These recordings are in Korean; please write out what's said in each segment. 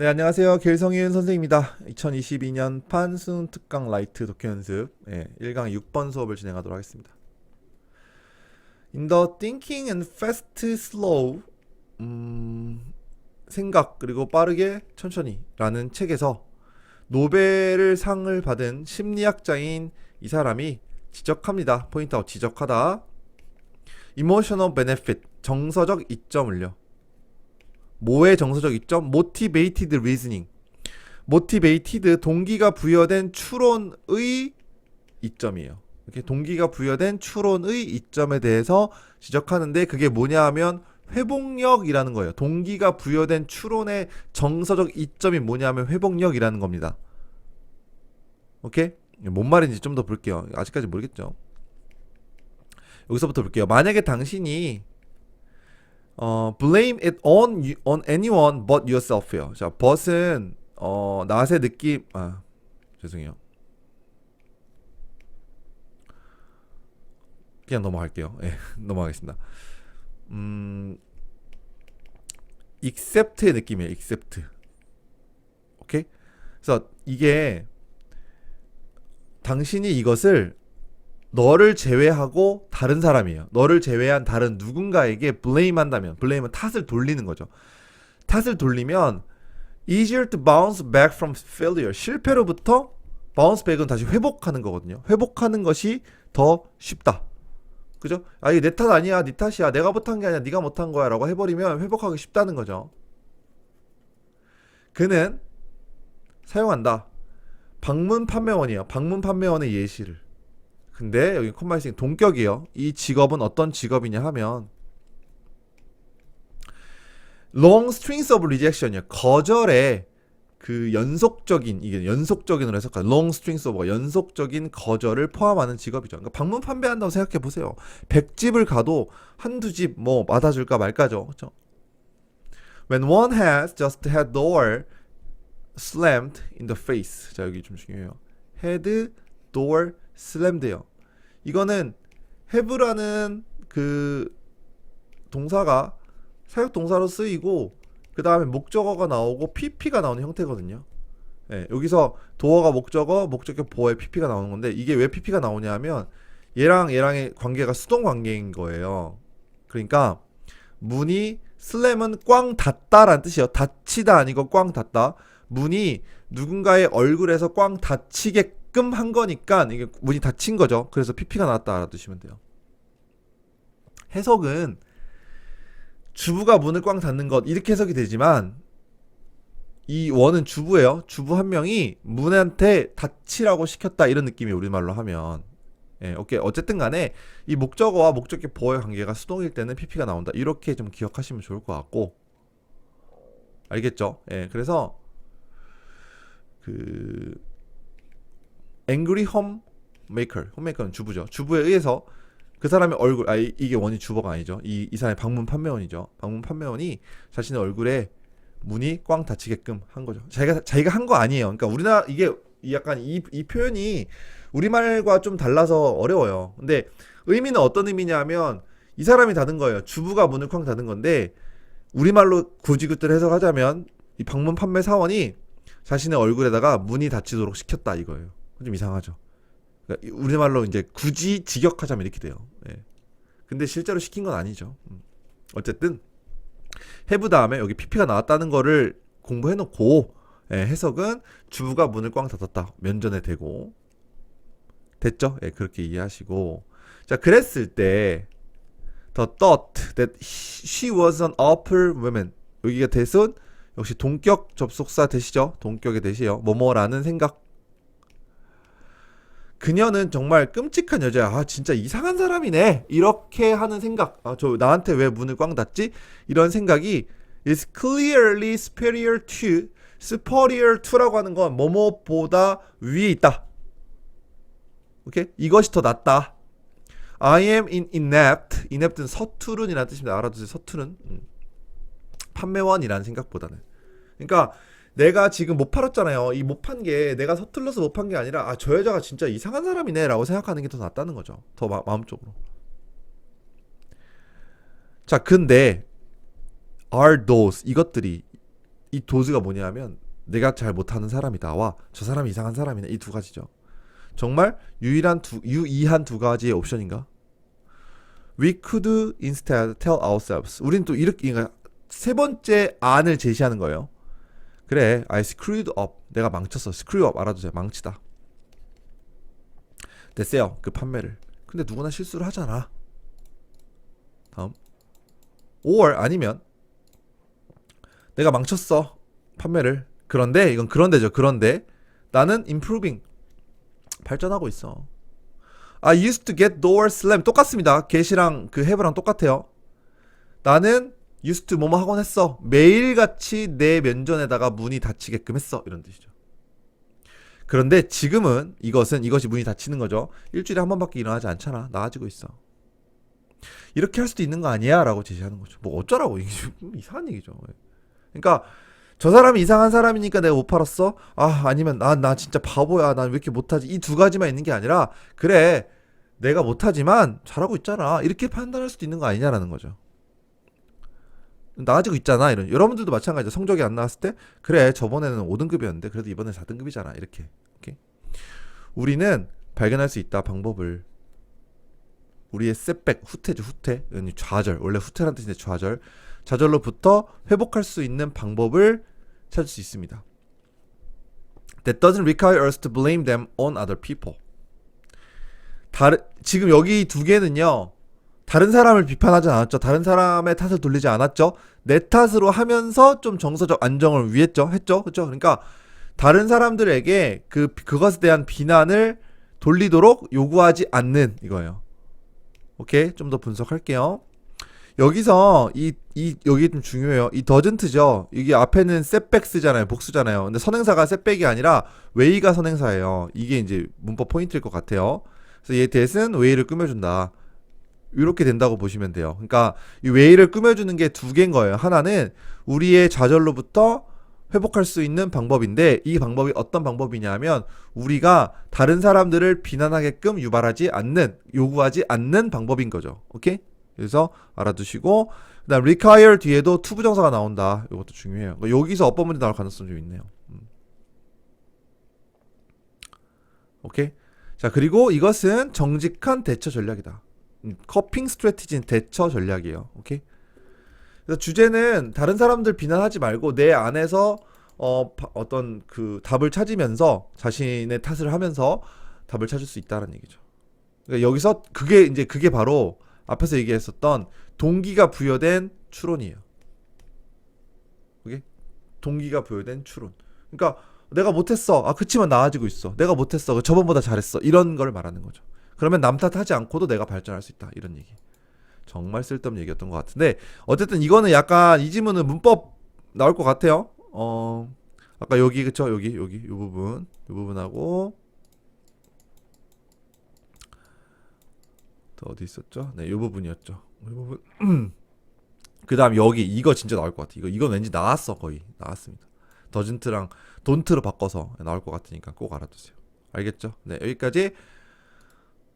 네, 안녕하세요. 길성윤 선생입니다. 2022년 판순 특강 라이트 독해 연습 예, 1강 6번 수업을 진행하도록 하겠습니다. In the Thinking and Fast Slow 음, 생각 그리고 빠르게 천천히 라는 책에서 노벨을 상을 받은 심리학자인 이 사람이 지적합니다. 포인트아웃 지적하다. Emotional benefit 정서적 이점을요. 뭐의 정서적 이점? motivated reasoning. motivated 동기가 부여된 추론의 이점이에요. 이렇게 동기가 부여된 추론의 이점에 대해서 지적하는데 그게 뭐냐 하면 회복력이라는 거예요. 동기가 부여된 추론의 정서적 이점이 뭐냐면 회복력이라는 겁니다. 오케이? 뭔 말인지 좀 더 볼게요. 아직까지 모르겠죠. 여기서부터 볼게요. 만약에 당신이 어, blame it on on anyone but yourself요. 자, but은 어, 낫의 느낌 아, 죄송해요. 그냥 넘어갈게요. 예, 넘어가겠습니다. 음, accept의 느낌이에요. accept. 오케이? 그래서 이게 당신이 이것을 너를 제외하고 다른 사람이에요. 너를 제외한 다른 누군가에게 blame 한다면, blame은 탓을 돌리는 거죠. 탓을 돌리면 easier to bounce back from failure. 실패로부터 bounce back은 다시 회복하는 거거든요. 회복하는 것이 더 쉽다. 그죠? 아 이게 내 탓 아니야, 네 탓이야, 내가 못한 게 아니야, 네가 못한 거야라고 해버리면 회복하기 쉽다는 거죠. 그는 사용한다. 방문 판매원이에요. 방문 판매원의 예시를. 근데 여기 콤마이싱 동격이에요. 이 직업은 어떤 직업이냐 하면 long strings of rejection이요. 거절의 그 연속적인 이게 연속적인으로 해석한 long strings of가 연속적인 거절을 포함하는 직업이죠. 그러니까 방문 판매한다고 생각해 보세요. 100집을 가도 한두 집 뭐 받아 줄까 말까죠. 그렇죠? When one has just had door slammed in the face. 자, 여기 좀 중요해요. had door slammed,요. 이거는 have라는 그 동사가 사역 동사로 쓰이고 그 다음에 목적어가 나오고 pp가 나오는 형태거든요. 예, 여기서 도어가 목적어, 목적격 보어에 pp가 나오는 건데 이게 왜 pp가 나오냐면 얘랑 얘랑의 관계가 수동 관계인 거예요. 그러니까 문이 슬램은 꽝 닫다라는 뜻이에요. 닫히다 아니고 꽝 닫다. 문이 누군가의 얼굴에서 꽝 닫히게 끔 한 거니까 이게 문이 닫힌 거죠. 그래서 pp가 나왔다 알아두시면 돼요. 해석은 주부가 문을 꽝 닫는 것 이렇게 해석이 되지만 이 원은 주부예요. 주부 한 명이 문한테 닫히라고 시켰다 이런 느낌이 우리말로 하면 예, 오케이. 어쨌든 간에 이 목적어와 목적격 보어의 관계가 수동일 때는 pp가 나온다. 이렇게 좀 기억하시면 좋을 것 같고 알겠죠? 예. 그래서 그 angry homemaker, homemaker는 주부죠. 주부에 의해서 그 사람의 얼굴, 아 이- 이게 원이 주버가 아니죠. 이, 이 사람의 방문 판매원이죠. 방문 판매원이 자신의 얼굴에 문이 꽝 닫히게끔 한 거죠. 자기가 자기가 한 거 아니에요. 그러니까 우리나라 이게 이 약간 이, 이 표현이 우리말과 좀 달라서 어려워요. 근데 의미는 어떤 의미냐면 이 사람이 닫은 거예요. 주부가 문을 쾅 닫은 건데 우리말로 굳이 그들 해석하자면 이 방문 판매 사원이 자신의 얼굴에다가 문이 닫히도록 시켰다 이거예요. 좀 이상하죠. 그러니까 이- 우리말로 이제 굳이 직역하자면 이렇게 돼요. 예. 근데 실제로 시킨 건 아니죠. 음. 어쨌든 해부 다음에 여기 PP가 나왔다는 거를 공부해 놓고 예, 해석은 주부가 문을 꽝 닫았다. 면전에 대고 됐죠? 예, 그렇게 이해하시고 자 그랬을 때 the thought that she was an upper woman 여기가 대선 역시 동격 접속사 대시죠? 동격의 대시요. 뭐뭐라는 생각. 그녀는 정말 끔찍한 여자야. 아, 진짜 이상한 사람이네. 이렇게 하는 생각. 아, 저 나한테 왜 문을 꽝 닫지? 이런 생각이 is clearly superior to superior to라고 하는 건 뭐뭐보다 위에 있다. 오케이? 이것이 더 낫다. I am in inept. inept는 서투른이라는 뜻입니다. 알아두세요. 서투른. 음. 판매원이라는 생각보다는. 그러니까 내가 지금 못 팔았잖아요. 이 못 판 게 내가 서툴러서 못 판 게 아니라 아 저 여자가 진짜 이상한 사람이네라고 생각하는 게 더 낫다는 거죠. 더 마, 마음적으로. 자, 근데 are those 이것들이 이 도즈가 뭐냐면 내가 잘 못하는 사람이다와 저 사람이 이상한 사람이네 이 두 가지죠. 정말 유일한 두 유이한 두 가지의 옵션인가? We could instead tell ourselves. 우리는 또 이렇게 그러니까 세 번째 안을 제시하는 거예요. 그래, I screwed up. 내가 망쳤어. screw up 알아두세요. 망치다. 됐어요. 그 판매를. 근데 누구나 실수를 하잖아. 다음. or 아니면 내가 망쳤어. 판매를. 그런데 이건 그런데죠. 그런데 나는 improving 발전하고 있어. I used to get door slam 똑같습니다. get이랑 그 have랑 똑같아요. 나는 to 뭐뭐 하곤 했어. 매일같이 내 면전에다가 문이 닫히게끔 했어. 이런 뜻이죠. 그런데 지금은 이것은 이것이 문이 닫히는 거죠. 일주일에 한 번밖에 일어나지 않잖아. 나아지고 있어. 이렇게 할 수도 있는 거 아니야? 라고 제시하는 거죠. 뭐 어쩌라고 이게 좀 이상한 얘기죠. 그러니까 저 사람이 이상한 사람이니까 내가 못 팔았어? 아 아니면 나 나 진짜 바보야. 난 왜 이렇게 못하지? 이 두 가지만 있는 게 아니라 그래 내가 못하지만 잘하고 있잖아. 이렇게 판단할 수도 있는 거 아니냐라는 거죠. 나아지고 있잖아. 이런 여러분들도 마찬가지죠 성적이 안 나왔을 때 그래 저번에는 5등급이었는데 그래도 이번엔 4등급이잖아. 이렇게. 오케이? 우리는 발견할 수 있다 방법을 우리의 setback 후퇴죠 후퇴. 좌절. 원래 후퇴란 뜻인데 좌절. 좌절로부터 회복할 수 있는 방법을 찾을 수 있습니다. That doesn't require us to blame them on other people. 다른 지금 여기 두 개는요 다른 사람을 비판하지 않았죠. 다른 사람의 탓을 돌리지 않았죠. 내 탓으로 하면서 좀 정서적 안정을 위했죠. 했죠. 그렇죠? 그러니까 다른 사람들에게 그 그것에 대한 비난을 돌리도록 요구하지 않는 이거예요. 오케이? 좀 더 분석할게요. 여기서 이, 이, 여기 좀 중요해요. 이 더즌트죠. 이게 앞에는 setbacks잖아요. 복수잖아요. 근데 선행사가 setback이 아니라 웨이가 선행사예요. 이게 이제 문법 포인트일 것 같아요. 그래서 얘 대신 웨이를 꾸며준다. 이렇게 된다고 보시면 돼요. 그러니까 이 웨이를 꾸며주는 게 두 개인 거예요. 하나는 우리의 좌절로부터 회복할 수 있는 방법인데 이 방법이 어떤 방법이냐면 우리가 다른 사람들을 비난하게끔 유발하지 않는 요구하지 않는 방법인 거죠. 오케이? 그래서 알아두시고 그다음 require 뒤에도 to 부정사가 나온다. 이것도 중요해요. 그러니까 여기서 어법 문제 나올 가능성이 좀 있네요. 음. 오케이? 자 그리고 이것은 정직한 대처 전략이다. 음, 커핑 스트래티지는 대처 전략이에요. 오케이? 그래서 주제는 다른 사람들 비난하지 말고 내 안에서 어, 바- 어떤 그 답을 찾으면서 자신의 탓을 하면서 답을 찾을 수 있다는 얘기죠. 그러니까 여기서 그게 이제 그게 바로 앞에서 얘기했었던 동기가 부여된 추론이에요. 오케이? 동기가 부여된 추론. 그러니까 내가 못했어. 아 그치만 나아지고 있어. 내가 못했어. 저번보다 잘했어. 이런 걸 말하는 거죠. 그러면 남 탓하지 않고도 내가 발전할 수 있다. 이런 얘기. 정말 쓸데없는 얘기였던 것 같은데 어쨌든 이거는 약간 이 지문은 문법 나올 것 같아요. 어 아까 여기 그쵸 여기 여기 이 부분 이 부분하고 또 어디 있었죠? 네, 이 부분이었죠. 이 부분. 그다음 여기 이거 진짜 나올 것 같아. 이거 이건 왠지 나왔어 거의 나왔습니다. 더진트랑 돈트로 바꿔서 나올 것 같으니까 꼭 알아두세요. 알겠죠? 네 여기까지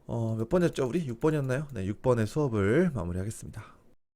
어, 몇 번이었죠 우리? 6번이었나요? 네 6번의 수업을 마무리하겠습니다.